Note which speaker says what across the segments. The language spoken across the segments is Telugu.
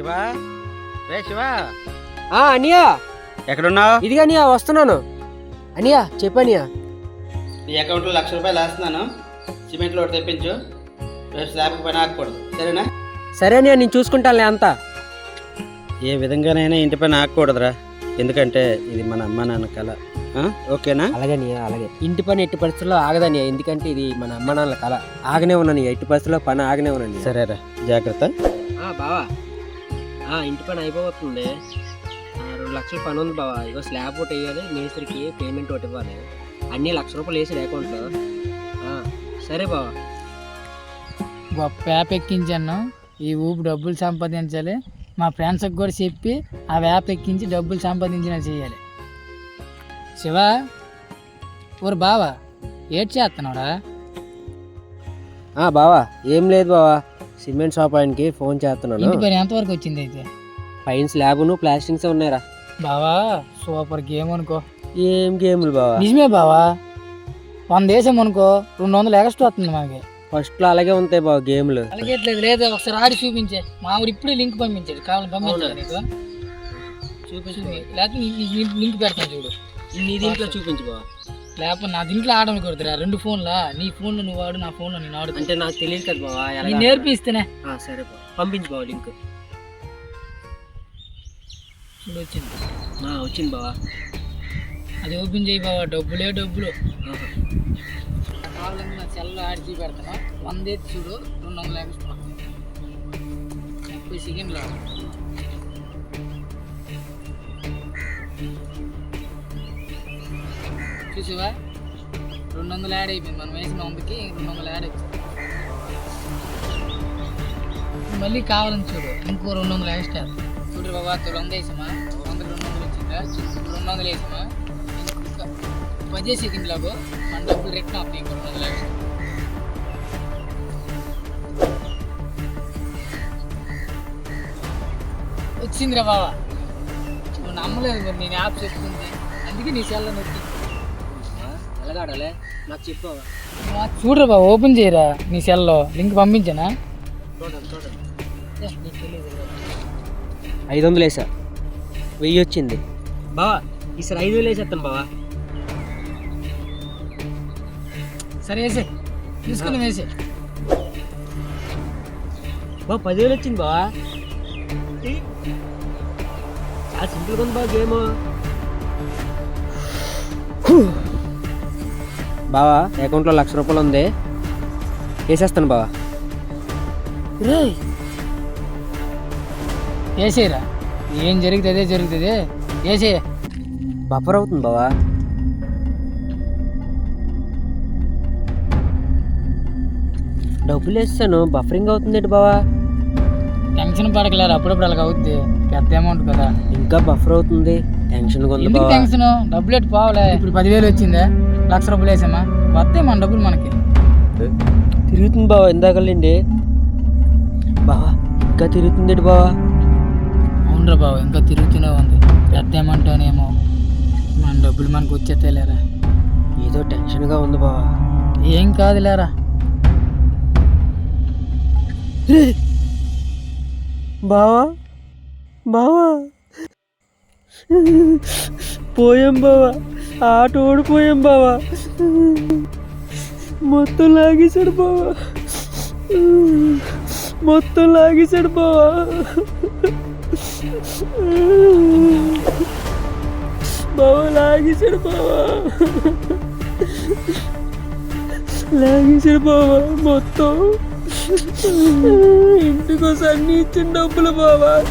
Speaker 1: శివ? రే శివ?
Speaker 2: ఆ అనియా.
Speaker 1: ఎక్కడున్నావు?
Speaker 2: ఇదిగా అనియా వస్తున్నాను. అనియా చెప్పనియా
Speaker 1: నీ అకౌంట్లో లక్ష రూపాయలు వేస్తున్నాను సిమెంట్లో ఒకటి తెప్పించు. రేపు స్లాబ్కి పని ఆగకూడదు. సరేనా?
Speaker 2: సరే అనియా నేను చూసుకుంటానులే అంతా.
Speaker 1: ఏ విధంగానైనా ఇంటి పని ఆగకూడదురా. ఎందుకంటే ఇది మన అమ్మ నాన్న కళ? ఓకేనా?
Speaker 2: అలాగే అనియా అలాగే. ఇంటి పని ఎట్టి పరిస్థితుల్లో ఆగదనియా ఎందుకంటే ఇది మన అమ్మ నాన్నల కళ ఆగనే ఉన్నాను ఎట్టి పరిస్థితుల్లో పని ఆగనే ఉన్నాను
Speaker 1: సరేరా. జాగ్రత్త.
Speaker 2: బావా. ఇంటి పని అయిపోతుంది రెండు లక్షల పని ఉంది బావా. ఇగో స్లాబ్ ఒకటి వేయాలి మేస్త్రికి పేమెంట్ ఒకటి ఇవ్వాలి. అన్ని లక్ష రూపాయలు వేసాడు అకౌంట్లో. సరే బావా.
Speaker 3: గొప్ప యాప్ ఎక్కించాను ఈ ఊపు డబ్బులు సంపాదించాలి. మా ఫ్రెండ్స్కి కూడా చెప్పి ఆ యాప్ ఎక్కించి డబ్బులు సంపాదించిన చేయాలి. శివ ఊరు బావా ఏడ్ చేస్తున్నావురా
Speaker 2: ఆ, బావా ఏం లేదు బావా. సిమెంట్ షాప్ ఆయనకి ఫోన్ చేస్తున్నాను.
Speaker 3: ఇంటి పేరు ఎంతవరకు వచ్చింది అయితే?
Speaker 2: పైన స్లాబ్ను ప్లాస్టింగ్స్ ఉన్నాయిరా.
Speaker 3: బావా సూపర్ గేమ్ అనుకో.
Speaker 2: ఏం గేములు బావా?
Speaker 3: నిజమే బావా. వంద వేసాం అనుకో రెండు వందలు ఎక్స్ట్రా వస్తుంది మనకి.
Speaker 2: ఫస్ట్లో అలాగే ఉంటాయి బావ గేమ్లు.
Speaker 3: అలాగే లేదు లేదు ఒకసారి ఆడి చూపించే. మా ఊరు ఇప్పుడే లింక్ పంపించాడు కావాలి పంపించాలి నీకు? చూపించు లేకపోతే లింక్ పెడతాను చూడు.
Speaker 2: నీ దీంట్లో చూపించు బావా.
Speaker 3: లేకపోతే నా దీంట్లో ఆడమని కొడుతురా రెండు ఫోన్లా? నీ ఫోన్లో నువ్వు ఆడు నా ఫోన్లో నేను ఆడు.
Speaker 2: అంటే నాకు తెలియదు కదా బావా
Speaker 3: నేను నేర్పిస్తేనే.
Speaker 2: ఆ, సరే బావ. పంపించు బావ లింక్.
Speaker 3: చూడు వచ్చింది.
Speaker 2: వచ్చింది బావా.
Speaker 3: అది ఓపెన్ చేయి బావా డబ్బులే డబ్బులు. కావాలంటే నా సెల్లో ఆడి చూసి పెడతాను. వంద చూడు రెండు వందల ఎక్స్ట్రా ముప్పై సెకండ్లు శివ. రెండు వందలు యాడ్ అయిపోయింది. మనం వేసిన వందకి రెండు వందలు యాడ్ అయిపోయింది మళ్ళీ కావాలని చూడు. ఇంకో రెండు వందలు ఎక్స్ట్రా చూడు బాబా తొలి వంద వేసామా? వందకి రెండు వందలు వచ్చిందా? రెండు వందలు వేసామా? ఇంకా పదే సెకండ్లకు మన డబ్బులు రిటర్న్ అవుతాయి ఇంకో రెండు వందలు ఎక్స్ట్రా వచ్చిందిరా బావా నువ్వు నమ్మలేదు మరి నేను యాప్ చెప్తుంది అందుకే నీ సెల్లో నొక్కి.
Speaker 2: నాకు చెప్పు బావ.
Speaker 3: చూడరా బావ ఓపెన్ చేయరా నీ సెల్లో? లింక్ పంపించానా?
Speaker 2: చూడండి చూడండి ఐదు వందలు వేసా. వెయ్యి వచ్చింది. బావా ఈసారి ఐదు వేలు వేసేస్తాను బావా.
Speaker 3: సరే వేసే. తీసుకుని వేసే.
Speaker 2: బావ పదివేలు వచ్చింది బావా. చాలా సింపుల్గా ఉంది బావ గేమ్. బావా అకౌంట్లో లక్ష రూపాయలు ఉంది. వేసేస్తాను బావా.
Speaker 3: వేసేయరా. ఏం జరుగుతుంది జరుగుతుంది. వేసేయ.
Speaker 2: బఫర్ అవుతుంది బావా. డబ్బులు వేస్తాను బఫరింగ్ అవుతుంది బావా?
Speaker 3: టెన్షన్ పడకలేరు? అప్పుడప్పుడు అలాగ అవుద్ది. పెద్ద అమౌంట్ కదా.
Speaker 2: ఇంకా బఫర్ అవుతుంది. బావా.
Speaker 3: టెన్షన్ డబ్బులు ఎట్టు పోవాలే? ఇప్పుడు పదివేలు వచ్చిందే? లక్ష రూపాయలు వేసామా? వస్తాయి మన డబ్బులు మనకి.
Speaker 2: తిరుగుతుంది బావా ఇందాకలేండి. బావా ఇంకా తిరుగుతుంది బావా?
Speaker 3: అవునరా బాబు ఇంకా తిరుగుతూనే ఉంది. అనేమో మన డబ్బులు మనకు వచ్చేస్తే లేరా?
Speaker 2: ఏదో టెన్షన్గా ఉంది బావా.
Speaker 3: ఏం కాదు లేరా
Speaker 2: బావా బావా. పోయాం బావా. ఆట ఓడిపోయాం బావా. మొత్తం లాగేశాడు బావా. మొత్తం లాగేశాడు బావా. బావా లాగేశాడు బావా. లాగేశాడు బావా మొత్తం. ఇంటికోసం అన్ని ఇచ్చిన డబ్బులు బావా.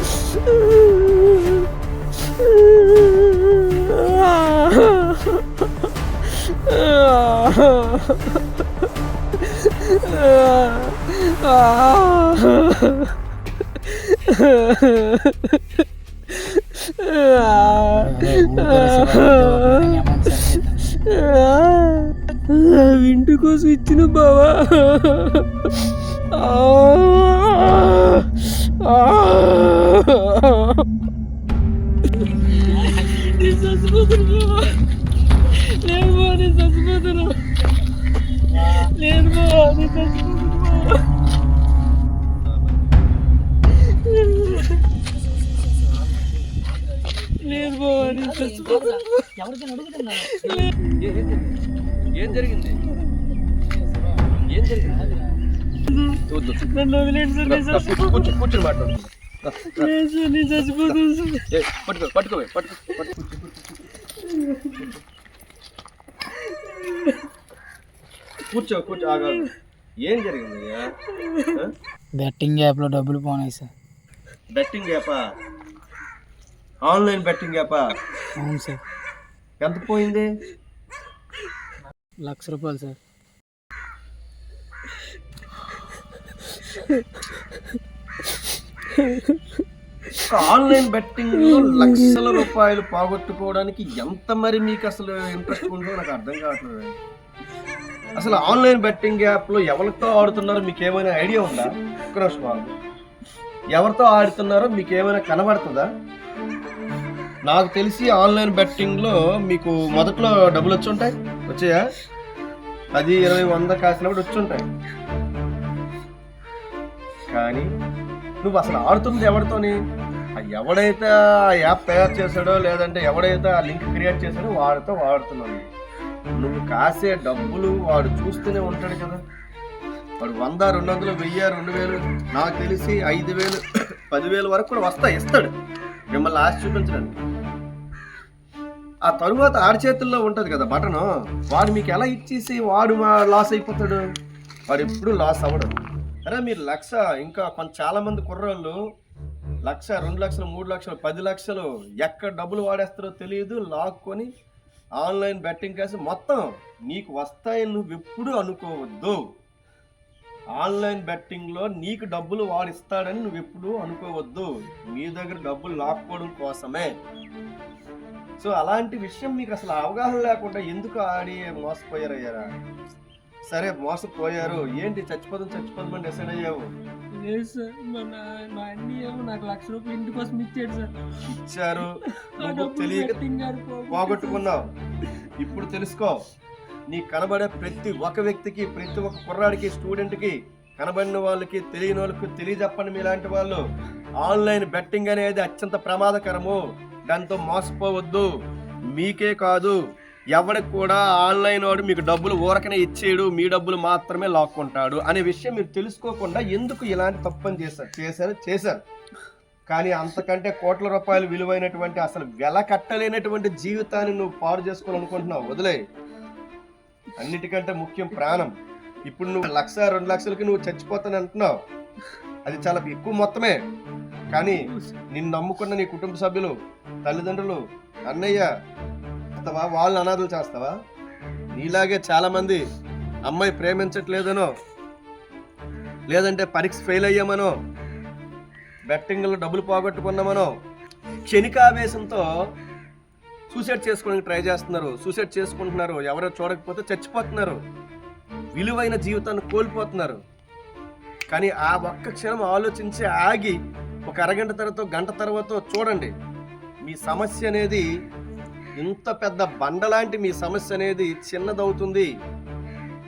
Speaker 2: ఇంటి కోసం ఇచ్చిన బావా. లేదు బా నేను చచ్చిపోతున్నా లేదు బా నేను
Speaker 3: చచ్చిపోతున్నా
Speaker 4: ఏం జరిగింది? ఏం జరిగింది పట్టుకో పట్టుకో పట్టుకో పట్టుకో. కూర్చో కూర్చో ఆగా ఏం జరిగింది
Speaker 3: బెట్టింగ్ యాప్లో డబ్బులు పోనాయి సార్.
Speaker 4: బెట్టింగ్ యాపా? ఆన్లైన్ బెట్టింగ్ యాపా?
Speaker 3: అవును సార్.
Speaker 4: ఎంత పోయింది?
Speaker 3: లక్ష రూపాయలు సార్.
Speaker 4: ఆన్లైన్ బెట్టింగ్లో లక్షల రూపాయలు పోగొట్టుకోవడానికి ఎంత మరి మీకు అసలు ఇంట్రెస్ట్ ఉందో నాకు అర్థం కావట్లేదు. అసలు ఆన్లైన్ బెట్టింగ్ యాప్లో ఎవరితో ఆడుతున్నారో మీకు ఏమైనా ఐడియా ఉందా? ఒక్క నిమిషం ఎవరితో ఆడుతున్నారో మీకు ఏమైనా కనబడుతుందా? నాకు తెలిసి ఆన్లైన్ బెట్టింగ్లో మీకు మొదట్లో డబ్బులు వచ్చి ఉంటాయి వచ్చాయా? పది ఇరవై వంద కాసినప్పుడు వచ్చి ఉంటాయి కానీ నువ్వు అసలు ఆడుతుంది ఎవరితోని? ఎవడైతే ఆ యాప్ తయారు చేశాడో లేదంటే ఎవడైతే ఆ లింక్ క్రియేట్ చేశాడో వాడితో వాడుతున్నావు నువ్వు కాసే డబ్బులు వాడు చూస్తూనే ఉంటాడు కదా. వాడు వంద రెండు వందలు వెయ్యి రెండు వేలు నాకు తెలిసి ఐదు వేలు పదివేలు వరకు కూడా వస్తాయి ఇస్తాడు. మిమ్మల్ని ఆశ చూపించడానికి. ఆ తరువాత ఆడి చేతుల్లో ఉంటుంది కదా బటను. వాడు మీకు ఎలా ఇచ్చేసి వాడు మా లాస్ అయిపోతాడు? వాడు ఎప్పుడు లాస్ అవ్వడు. అరే మీరు లక్ష ఇంకా కొంత చాలామంది కుర్రోళ్ళు లక్ష రెండు లక్షలు మూడు లక్షలు పది లక్షలు ఎక్కడ డబ్బులు వాడేస్తారో తెలియదు. లాక్కొని ఆన్లైన్ బెట్టింగ్ కేసు మొత్తం నీకు వస్తాయని నువ్వు ఎప్పుడు అనుకోవద్దు. ఆన్లైన్ బెట్టింగ్లో నీకు డబ్బులు వాడిస్తాడని నువ్వు ఎప్పుడు అనుకోవద్దు. మీ దగ్గర డబ్బులు లాక్కోవడం కోసమే. సో అలాంటి విషయం మీకు అసలు అవగాహన లేకుండా ఎందుకు ఆడి మోసపోయారయ్యారా? సరే మోసపోయారు. ఏంటి చచ్చిపోదాం చచ్చిపోదాం అని డిసైడ్ అయ్యావు?
Speaker 3: లేదు సార్. మా మా అన్ని ఏమో నాకు లక్ష రూపాయలు ఇంటి కోసం ఇచ్చాడు సార్.
Speaker 4: ఇచ్చారు. నువ్వు తెలియక పోగొట్టుకున్నావు. ఇప్పుడు తెలుసుకో నీ కనబడే ప్రతి ఒక్క వ్యక్తికి ప్రతి ఒక్క కుర్రాడికి స్టూడెంట్కి కనబడిన వాళ్ళకి తెలియని వాళ్ళకి తెలియజెప్పండి మీలాంటి వాళ్ళు. ఆన్లైన్ బెట్టింగ్ అనేది అత్యంత ప్రమాదకరము. దాంతో మోసపోవద్దు. మీకే కాదు. ఎవరికి కూడా ఆన్లైన్ వాడు మీకు డబ్బులు ఊరకనే ఇచ్చేయడు మీ డబ్బులు మాత్రమే లాక్కుంటాడు అనే విషయం మీరు తెలుసుకోకుండా ఎందుకు ఇలాంటి తప్పని చేశారు? చేశారు చేశారు. కానీ అంతకంటే కోట్ల రూపాయలు విలువైనటువంటి అసలు వెల కట్టలేనటువంటి జీవితాన్ని నువ్వు పాడు చేసుకోవాలనుకుంటున్నావు. వదిలే. అన్నిటికంటే ముఖ్యం ప్రాణం. ఇప్పుడు నువ్వు లక్ష రెండు లక్షలకి నువ్వు చచ్చిపోతాను అంటున్నావు. అది చాలా ఎక్కువ మొత్తమే. కానీ నిన్ను నమ్ముకున్న నీ కుటుంబ సభ్యులు తల్లిదండ్రులు అన్నయ్య చేస్తావా? వాళ్ళని అనాథలు చేస్తావా? నీలాగే చాలా మంది అమ్మాయి ప్రేమించట్లేదనో లేదంటే పరీక్ష ఫెయిల్ అయ్యామనో బెట్టింగ్లో డబ్బులు పోగొట్టుకున్నామనో క్షణికావేశంతో సూసైడ్ చేసుకోవడానికి ట్రై చేస్తున్నారు. సూసైడ్ చేసుకుంటున్నారు. ఎవరో చూడకపోతే చచ్చిపోతున్నారు. విలువైన జీవితాన్ని కోల్పోతున్నారు. కానీ ఆ ఒక్క క్షణం ఆలోచించి ఆగి ఒక అరగంట తర్వాత గంట తర్వాత చూడండి. మీ సమస్య అనేది ఇంత పెద్ద బండలాంటి మీ సమస్య అనేది చిన్నదవుతుంది.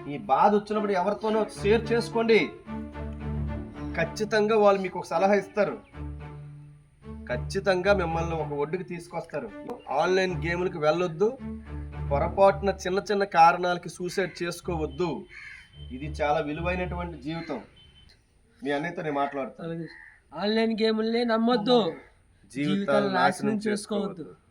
Speaker 4: ఈ బాధ వచ్చినప్పుడు ఎవరితోనో షేర్ చేసుకోండి. ఖచ్చితంగా వాళ్ళు మీకు ఒక సలహా ఇస్తారు. ఖచ్చితంగా మిమ్మల్ని ఒక ఒడ్డుకి తీసుకొస్తారు. ఆన్లైన్ గేములకు వెళ్ళొద్దు. పొరపాటున చిన్న చిన్న కారణాలకి సూసైడ్ చేసుకోవద్దు. ఇది చాలా విలువైనటువంటి జీవితం. మీ అన్నయ్యతో నేను మాట్లాడతాను.
Speaker 3: ఆన్లైన్ గేముల్ని నమ్మొద్దు.
Speaker 4: జీవితాలు నాశనం చేసుకోవద్దు.